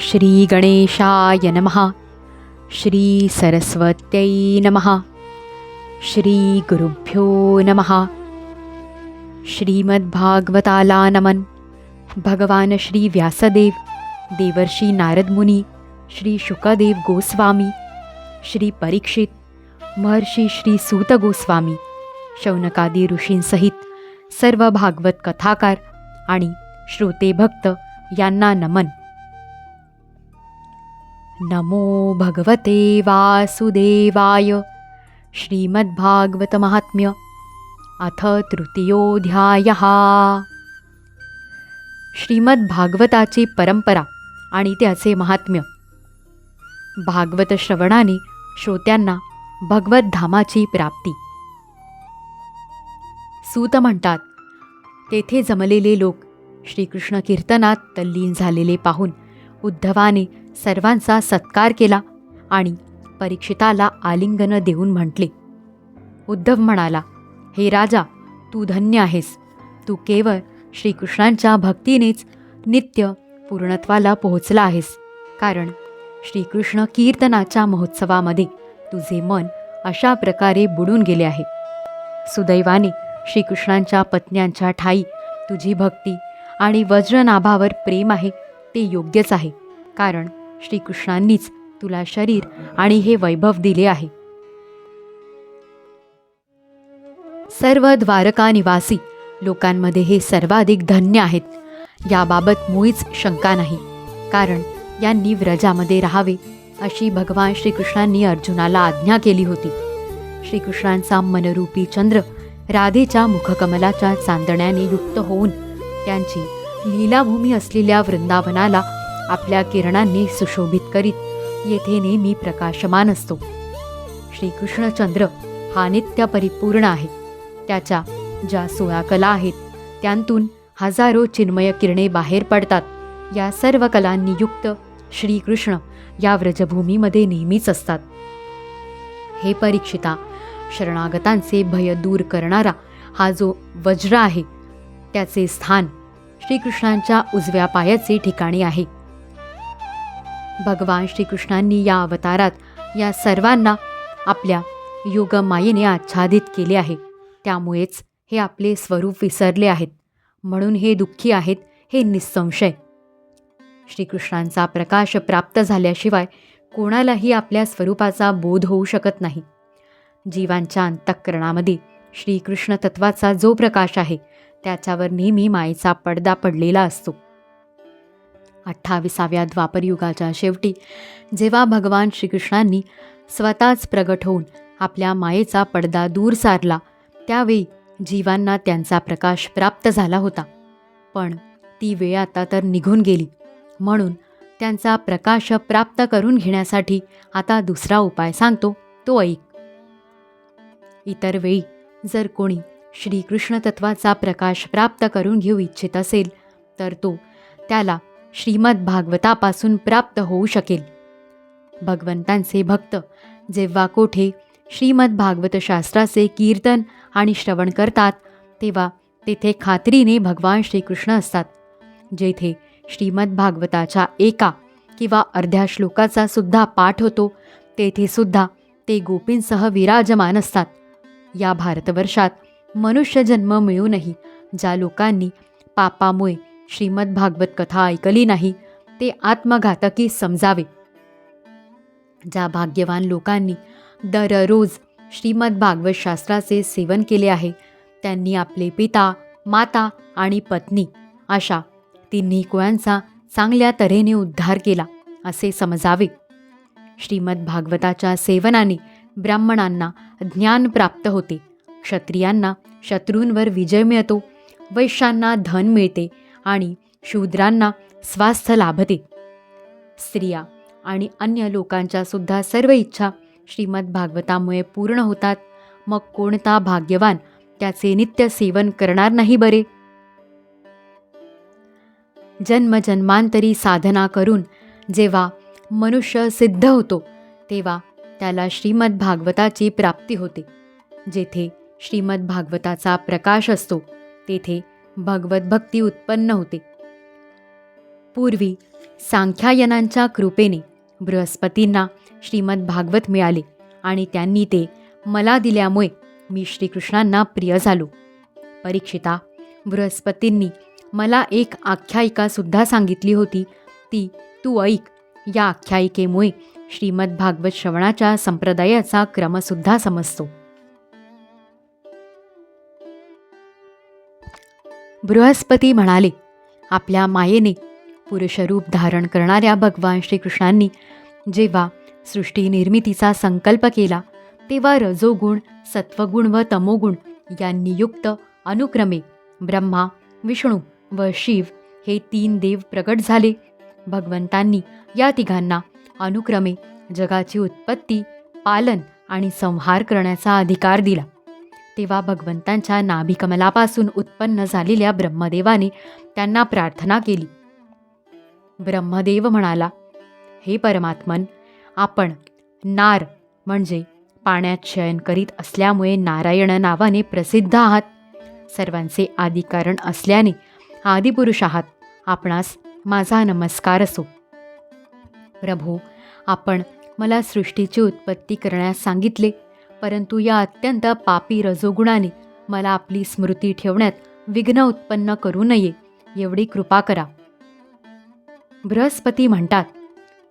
श्री गणेशाय नमः। श्री सरस्वत्यै नमः। श्री गुरुभ्यो नमः। श्रीमद्भागवताला नमन। भगवान श्री व्यासदेव देवर्षी नारद मुनी श्री शुकदेव गोस्वामी श्री परीक्षित महर्षी श्री सूत गोस्वामी शौनकादी ऋषींसहित सर्व भागवत कथाकार आणि श्रोते भक्त यांना नमन। नमो भगवते वासुदेवाय। श्रीमद्भागवतमाहात्म्य। अथ तृतीयोऽध्यायः। श्रीमद्भागवताची परंपरा आणि त्याचे महात्म्य। भागवत श्रवणाने श्रोत्यांना भगवद्धामाची प्राप्ती। सूत म्हणतात तेथे जमलेले लोक श्रीकृष्ण कीर्तनात तल्लीन झालेले पाहून उद्धवाने सर्वांचा सत्कार केला आणि परीक्षिताला आलिंगन देऊन म्हटले. उद्धव म्हणाला हे राजा तू धन्य आहेस. तू केवळ श्रीकृष्णांच्या भक्तीनेच नित्य पूर्णत्वाला पोहोचला आहेस. कारण श्रीकृष्ण कीर्तनाच्या महोत्सवामध्ये तुझे मन अशा प्रकारे बुडून गेले आहे. सुदैवाने श्रीकृष्णांच्या पत्न्यांच्या ठाई तुझी भक्ती आणि वज्रनाभावर प्रेम आहे. ते योग्यच आहे. कारण श्रीकृष्णांनीच तुला शरीर आणि हे वैभव दिले आहे. सर्व द्वारका निवासी लोकांमध्ये हे सर्वाधिक धन्य आहेत. याबाबत मुळीच शंका नाही. कारण यांनी व्रजामध्ये राहावे अशी भगवान श्रीकृष्णांनी अर्जुनाला आज्ञा केली होती. श्रीकृष्णांचा मनरूपी चंद्र राधेच्या मुखकमलाच्या चांदण्याने युक्त होऊन त्यांची लीलाभूमी असलेल्या वृंदावनाला आपल्या किरणांनी सुशोभित करीत येथे नेहमी प्रकाशमान असतो. श्रीकृष्णचंद्र हा नित्य परिपूर्ण आहे. त्याच्या ज्या सोळा कला आहेत त्यांतून हजारो चिन्मय किरणे बाहेर पडतात. या सर्व कलांनी युक्त श्रीकृष्ण या व्रजभूमीमध्ये नेहमीच असतात. हे परीक्षिता शरणागतांचे भय दूर करणारा हा जो वज्र आहे त्याचे स्थान श्रीकृष्णांच्या उजव्या पायाचे ठिकाणी आहे. भगवान श्रीकृष्णांनी या अवतारात या सर्वांना आपल्या योगमायेने आच्छादित केले आहे. त्यामुळेच हे आपले स्वरूप विसरले आहेत. म्हणून हे दुःखी आहेत हे निसंशय. श्रीकृष्णांचा प्रकाश प्राप्त झाल्याशिवाय कोणालाही आपल्या स्वरूपाचा बोध होऊ शकत नाही. जीवांच्या अंतःकरणामध्ये श्रीकृष्ण तत्वाचा जो प्रकाश आहे त्याच्यावर नेहमी मायेचा पडदा पडलेला असतो. अठ्ठावीसाव्या द्वापरयुगाच्या शेवटी जेव्हा भगवान श्रीकृष्णांनी स्वतःच प्रगट होऊन आपल्या मायेचा पडदा दूर सारला त्यावेळी जीवांना त्यांचा प्रकाश प्राप्त झाला होता. पण ती वेळ आता तर निघून गेली. म्हणून त्यांचा प्रकाश प्राप्त करून घेण्यासाठी आता दुसरा उपाय सांगतो तो ऐक. इतर वेळी जर कोणी श्रीकृष्ण तत्वाचा प्रकाश प्राप्त करून घेऊ इच्छित असेल तर तो त्याला श्रीमद भागवतापासून प्राप्त होऊ शकेल. भगवंतांचे भक्त जेव्हा कोठे श्रीमद भागवतशास्त्राचे कीर्तन आणि श्रवण करतात तेव्हा तेथे खात्रीने भगवान श्रीकृष्ण असतात. जेथे श्रीमद भागवताच्या एका किंवा अर्ध्या श्लोकाचा सुद्धा पाठ होतो तेथे सुद्धा ते गोपींसह विराजमान असतात. या भारतवर्षात मनुष्यजन्म मिळूनही ज्या लोकांनी पापामुळे श्रीमद भागवत कथा ऐकली नाही ते आत्मघातकी समजावे. ज्या भाग्यवान लोकांनी दररोज श्रीमद भागवत शास्त्राचे सेवन केले आहे त्यांनी आपले पिता माता आणि पत्नी अशा तिन्ही कुळांचा चांगल्या तऱ्हेने उद्धार केला असे समजावे. श्रीमद भागवताच्या सेवनाने ब्राह्मणांना ज्ञान प्राप्त होते. क्षत्रियांना शत्रूंवर विजय मिळतो वैश्यांना धन मिळते आणि शूद्रांना स्वास्थ्य लाभते. स्त्रिया आणि अन्य लोकांच्या सुद्धा सर्व इच्छा श्रीमद भागवतामुळे पूर्ण होतात. मग कोणता भाग्यवान त्याचे नित्य सेवन करणार नाही बरे? जन्मजन्मांतरी साधना करून जेव्हा मनुष्य सिद्ध होतो तेव्हा त्याला श्रीमद भागवताची प्राप्ती होते जेथे श्रीमद भागवताचा प्रकाश असतो. तेथे भगवत भक्ती उत्पन्न होते. पूर्वी सांख्यायनांच्या कृपेने बृहस्पतींना श्रीमद भागवत मिळाले आणि त्यांनी ते मला दिल्यामुळे मी श्रीकृष्णांना प्रिय झालो. परीक्षिता बृहस्पतींनी मला एक आख्यायिकासुद्धा सांगितली होती. ती तू ऐक. या आख्यायिकेमुळे श्रीमद भागवत श्रवणाच्या संप्रदायाचा क्रमसुद्धा समजतो. बृहस्पती म्हणाले आपल्या मायेने पुरुषरूप धारण करणाऱ्या भगवान श्रीकृष्णांनी जेव्हा सृष्टी निर्मितीचा संकल्प केला तेव्हा रजोगुण सत्वगुण व तमोगुण यांनी युक्त अनुक्रमे ब्रह्मा विष्णू व शिव हे तीन देव प्रकट झाले. भगवंतांनी या तिघांना अनुक्रमे जगाची उत्पत्ती पालन आणि संहार करण्याचा अधिकार दिला. तेव्हा भगवंतांच्या नाभिकमलापासून उत्पन्न झालेल्या ब्रह्मदेवाने त्यांना प्रार्थना केली. ब्रह्मदेव म्हणाला हे परमात्मन आपण नार म्हणजे पाण्यात शयन करीत असल्यामुळे नारायण नावाने प्रसिद्ध आहात. सर्वांचे आदिकारण असल्याने आदिपुरुष आहात. आपणास माझा नमस्कार असो. प्रभू आपण मला सृष्टीची उत्पत्ती करण्यास सांगितले. परंतु या अत्यंत पापी रजोगुणाने मला आपली स्मृती ठेवण्यात विघ्न उत्पन्न करू नये एवढी कृपा करा. बृहस्पती म्हणतात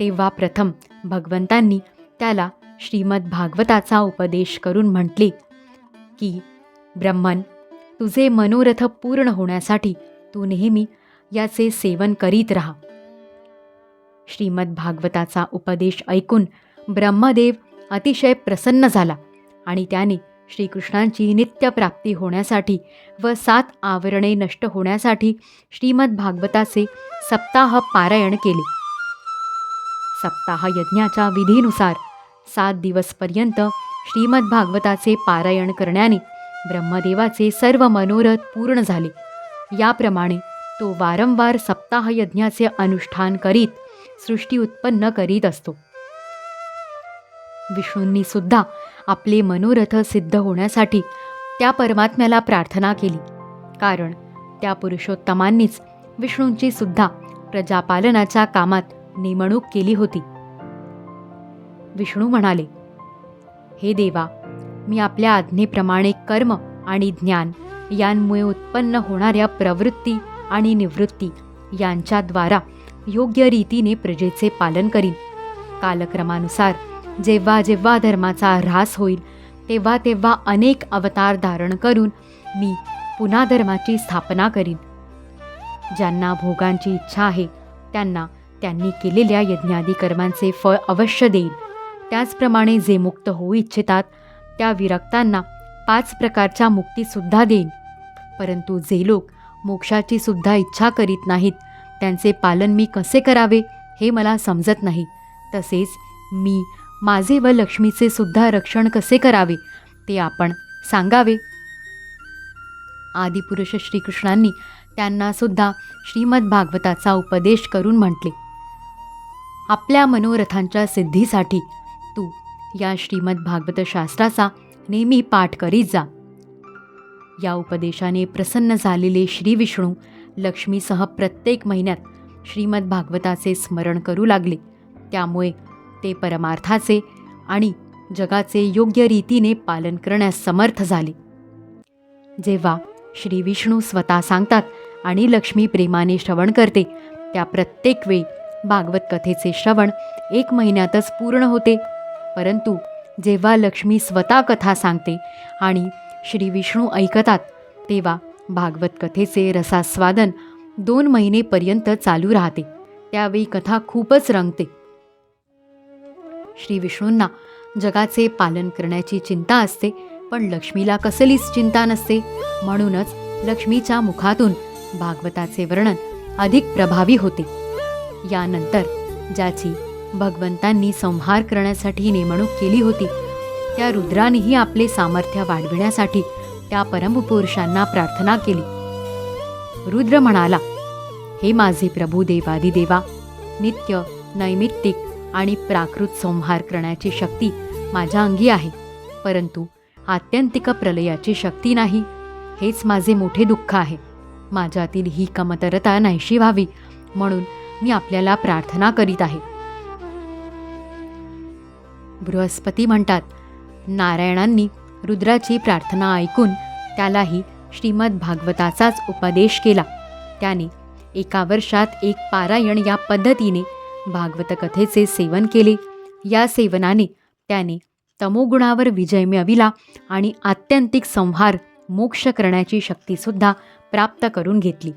तेव्हा प्रथम भगवंतांनी त्याला श्रीमद भागवताचा उपदेश करून म्हटले की ब्रह्मन तुझे मनोरथ पूर्ण होण्यासाठी तू नेहमी याचे सेवन करीत राहा. श्रीमद भागवताचा उपदेश ऐकून ब्रह्मदेव अतिशय प्रसन्न झाला. आणि त्याने श्रीकृष्णांची नित्यप्राप्ती होण्यासाठी व सात आवरणे नष्ट होण्यासाठी श्रीमद भागवताचे सप्ताह पारायण केले. सप्ताह यज्ञाच्या विधीनुसार सात दिवसपर्यंत श्रीमद भागवताचे पारायण करण्याने ब्रह्मदेवाचे सर्व मनोरथ पूर्ण झाले. याप्रमाणे तो वारंवार सप्ताह यज्ञाचे अनुष्ठान करीत सृष्टी उत्पन्न करीत असतो. विष्णूंनी सुद्धा आपले मनोरथ सिद्ध होण्यासाठी त्या परमात्म्याला प्रार्थना केली. कारण त्या पुरुषोत्तमांनीच विष्णूंची सुद्धा प्रजापालनाच्या कामात नेमणूक केली होती. विष्णू म्हणाले हे देवा मी आपल्या आज्ञेप्रमाणे कर्म आणि ज्ञान यांमुळे उत्पन्न होणाऱ्या प्रवृत्ती आणि निवृत्ती यांच्याद्वारा योग्य रीतीने प्रजेचे पालन करीन. कालक्रमानुसार जेव्हा जेव्हा धर्माचा ऱ्हास होईल तेव्हा तेव्हा अनेक अवतार धारण करून मी पुन्हा धर्माची स्थापना करीन. ज्यांना भोगांची इच्छा आहे त्यांना त्यांनी केलेल्या यज्ञादी कर्मांचे फळ अवश्य देईल त्याचप्रमाणे जे मुक्त होऊ इच्छितात त्या विरक्तांना पाच प्रकारच्या मुक्तीसुद्धा देईन. परंतु जे लोक मोक्षाची सुद्धा इच्छा करीत नाहीत त्यांचे पालन मी कसे करावे हे मला समजत नाही. तसेच मी माझे व लक्ष्मीचे सुद्धा रक्षण कसे करावे ते आपण सांगावे. आदिपुरुष श्रीकृष्णांनी त्यांना सुद्धा श्रीमद भागवताचा उपदेश करून म्हटले आपल्या मनोरथांच्या सिद्धीसाठी तू या श्रीमद भागवत शास्त्राचा नेहमी पाठ करीत जा. या उपदेशाने प्रसन्न झालेले श्री विष्णू लक्ष्मीसह प्रत्येक महिन्यात श्रीमद भागवताचे स्मरण करू लागले. त्यामुळे ते परमार्थाचे आणि जगाचे योग्य रीतीने पालन करण्यास समर्थ झाले. जेव्हा श्री विष्णू स्वतः सांगतात आणि लक्ष्मी प्रेमाने श्रवण करते त्या प्रत्येक वेळी भागवत कथेचे श्रवण एक महिन्यातच पूर्ण होते. परंतु जेव्हा लक्ष्मी स्वतः कथा सांगते आणि श्री विष्णू ऐकतात तेव्हा भागवत कथेचे रसास्वादन दोन महिनेपर्यंत चालू राहते. त्यावेळी कथा खूपच रंगते. श्री विष्णूंना जगाचे पालन करण्याची चिंता असते पण लक्ष्मीला कसलीच चिंता नसते. म्हणूनच लक्ष्मीच्या मुखातून भागवताचे वर्णन अधिक प्रभावी होते. यानंतर ज्याची भगवंतांनी संहार करण्यासाठी नेमणूक केली होती त्या रुद्रानेही आपले सामर्थ्य वाढविण्यासाठी त्या परमपुरुषांना प्रार्थना केली. रुद्र म्हणाला हे माझे प्रभू देवादिदेवा नित्य नैमित्तिक आणि प्राकृत संहार करण्याची शक्ती माझ्या अंगी आहे. परंतु आत्यंतिक प्रलयाची शक्ती नाही. हेच माझे मोठे दुःख आहे. माझ्यातील ही कमतरता नाहीशी व्हावी म्हणून मी आपल्याला प्रार्थना करीत आहे. बृहस्पती म्हणतात नारायणांनी रुद्राची प्रार्थना ऐकून त्यालाही श्रीमद भागवताचाच उपदेश केला. त्याने एका वर्षात एक पारायण या पद्धतीने भागवत कथेचे सेवन केले. या सेवनाने त्याने तमोगुणावर विजय मिळविला आणि आत्यंतिक संहार मोक्ष करण्याची शक्तीसुद्धा प्राप्त करून घेतली.